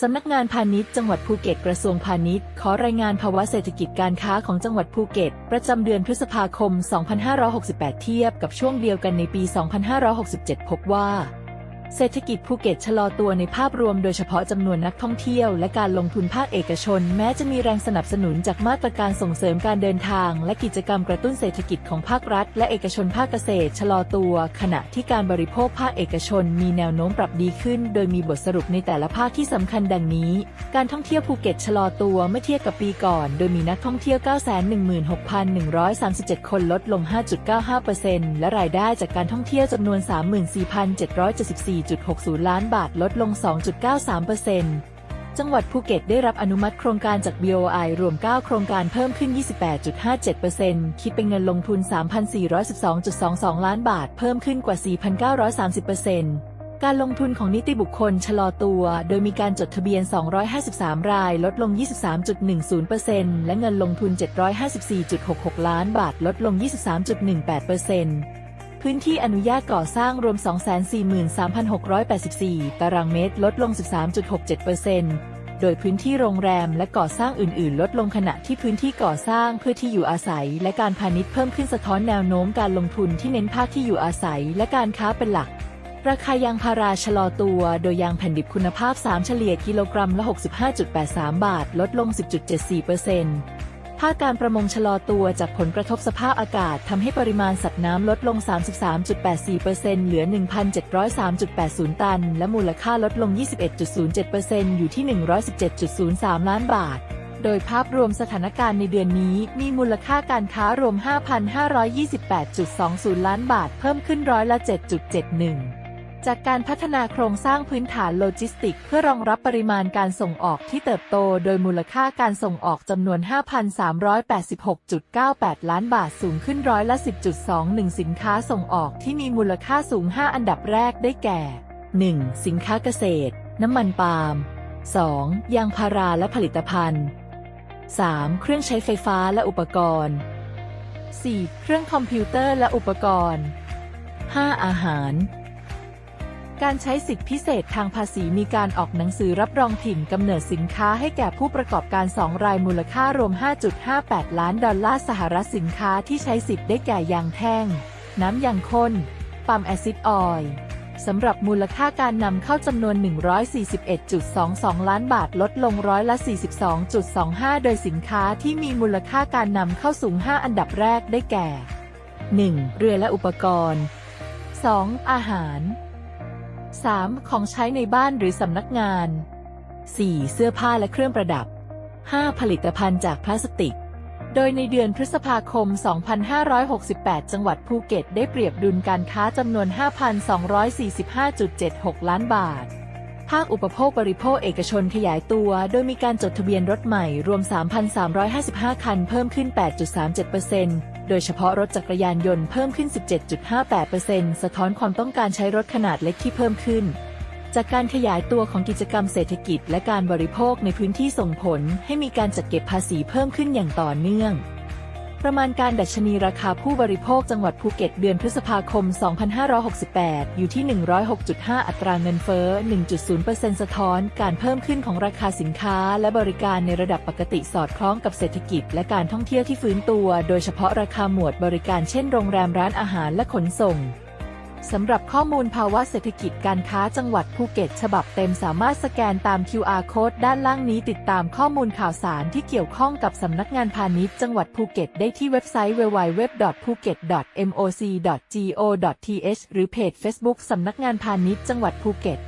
สำนักงานพาณิชย์จังหวัดภูเก็ตกระทรวงพาณิชย์ขอรายงานภาวะเศรษฐกิจการค้าของจังหวัดภูเก็ต ประจำเดือนพฤษภาคม 2568 เทียบกับช่วงเดียวกันในปี 2567 พบว่า เศรษฐกิจภูเก็ตชะลอตัวในภาพรวมโดยเฉพาะจำนวนนักท่องเที่ยวและการลงทุนภาคเอกชน แม้จะมีแรงสนับสนุนจากมาตรการส่งเสริมการเดินทาง และกิจกรรมกระตุ้นเศรษฐกิจของภาครัฐ และเอกชนภาคเกษตรชะลอตัว ขณะที่การบริโภคภาคเอกชน มีแนวโน้มปรับดีขึ้น โดยมีบทสรุปในแต่ละภาคที่สำคัญดังนี้ การท่องเที่ยวภูเก็ตชะลอตัวเมื่อเทียบกับปีก่อน โดยมีนักท่องเที่ยว 916,137 คนลดลง 5.95%และรายได้จากการท่องเที่ยวจำนวน4.60 ล้านบาทลดลง 2.93%จังหวัดภูเก็ตได้รับอนุมัติโครงการจาก BOI รวม 9 โครงการเพิ่มขึ้น 28.57%คิดเป็นเงินลงทุน 3,412.22 ล้านบาท เพิ่มขึ้นกว่า 4,930%การลงทุนของนิติบุคคลชะลอตัว โดยมีการจดทะเบียน 253 ราย ลดลง 23.10%และเงินลงทุน 754.66 ล้านบาท ลดลง 23.18% พื้นที่อนุญาตก่อสร้างรวม 243,684 ตารางเมตร ลดลง 13.67%โดยพื้นที่โรงแรมและก่อสร้างอื่น ๆ ลดลงขณะที่พื้นที่ก่อสร้างเพื่อที่อยู่อาศัย และการพาณิชย์เพิ่มขึ้นสะท้อนแนวโน้มการลงทุนที่เน้นภาคที่อยู่อาศัย และการค้าเป็นหลัก ราคายางพาราชะลอตัว โดยยางแผ่นดิบคุณภาพ 3 เฉลี่ยกิโลกรัมละ 65.83 บาท ลดลง 10.74% ภาคการประมงชะลอตัวจากผลกระทบสภาพอากาศทำให้ปริมาณสัตว์น้ำลดลง 33.84%เหลือ 1,703.80 ตัน และมูลค่าลดลง 21.07%อยู่ที่ 117.03 ล้านบาท โดยภาพรวมสถานการณ์ในเดือนนี้มีมูลค่าการค้ารวม 5,528.20 ล้านบาท เพิ่มขึ้นร้อยละ 7.71 จากการพัฒนาโครงสร้างพื้นฐานโลจิสติก เพื่อรองรับปริมาณการส่งออกที่เติบโตโดยมูลค่าการส่งออกจำนวน 5,386.98 ล้านบาทสูงขึ้นร้อยละ 10.21 สินค้าส่งออกที่มีมูลค่าสูง 5 อันดับแรกได้แก่ 1. สินค้าเกษตร น้ำมันปาล์ม 2. ยางพาราและผลิตภัณฑ์ 3. เครื่องใช้ไฟฟ้าและอุปกรณ์ 4. เครื่องคอมพิวเตอร์และอุปกรณ์ 5. อาหาร การใช้สิทธิพิเศษทางภาษีมีการออกหนังสือรับรองถิ่นกำเนิดสินค้าให้แก่ผู้ประกอบการ 2 รายมูลค่ารวม 5.58 ล้านดอลลาร์สหรัฐสินค้าที่ใช้สิทธิ์ได้แก่ยางแท่ง น้ำยางข้น ปั๊มแอซิดออยล์สำหรับมูลค่าการนำเข้าจำนวน 141.22 ล้านบาทลดลงร้อยละ 42.25 โดยสินค้าที่มีมูลค่าการนำเข้าสูง 5 อันดับแรกได้แก่ 1. เรือและอุปกรณ์ 2. อาหาร 3. ของใช้ในบ้านหรือสำนักงาน 4. เสื้อผ้าและเครื่องประดับ 5. ผลิตภัณฑ์จากพลาสติก โดยในเดือนพฤษภาคม 2568 จังหวัดภูเก็ตได้เปรียบดุลการค้าจำนวน 5,245.76 ล้านบาท ภาคอุปโภคบริโภคเอกชนขยายตัว โดยมีการจดทะเบียนรถใหม่รวม 3,355 คันเพิ่มขึ้น 8.37% โดยเฉพาะรถจักรยานยนต์เพิ่มขึ้น 17.58%สะท้อนความต้องการใช้รถขนาดเล็กที่เพิ่มขึ้น จากการขยายตัวของกิจกรรมเศรษฐกิจและการบริโภคในพื้นที่ส่งผลให้มีการจัดเก็บภาษีเพิ่มขึ้นอย่างต่อเนื่อง ประมาณการดัชนีราคาผู้บริโภคจังหวัดภูเก็ตเดือนพฤษภาคม 2568 อยู่ที่ 106.5 อัตราเงินเฟ้อ 1.0%สะท้อนการเพิ่มขึ้นของราคาสินค้าและบริการในระดับปกติสอดคล้องกับเศรษฐกิจและการท่องเที่ยวที่ฟื้นตัว โดยเฉพาะราคาหมวดบริการเช่นโรงแรมร้านอาหารและขนส่ง สำหรับข้อมูลภาวะเศรษฐกิจการค้าจังหวัดภูเก็ต ฉบับเต็มสามารถสแกนตาม QR code ด้านล่างนี้ติดตามข้อมูลข่าวสารที่เกี่ยวข้องกับสำนักงานพาณิชย์จังหวัดภูเก็ต ได้ที่เว็บไซต์ www.phuket.moc.go.th หรือเพจ Facebook สำนักงานพาณิชย์จังหวัดภูเก็ต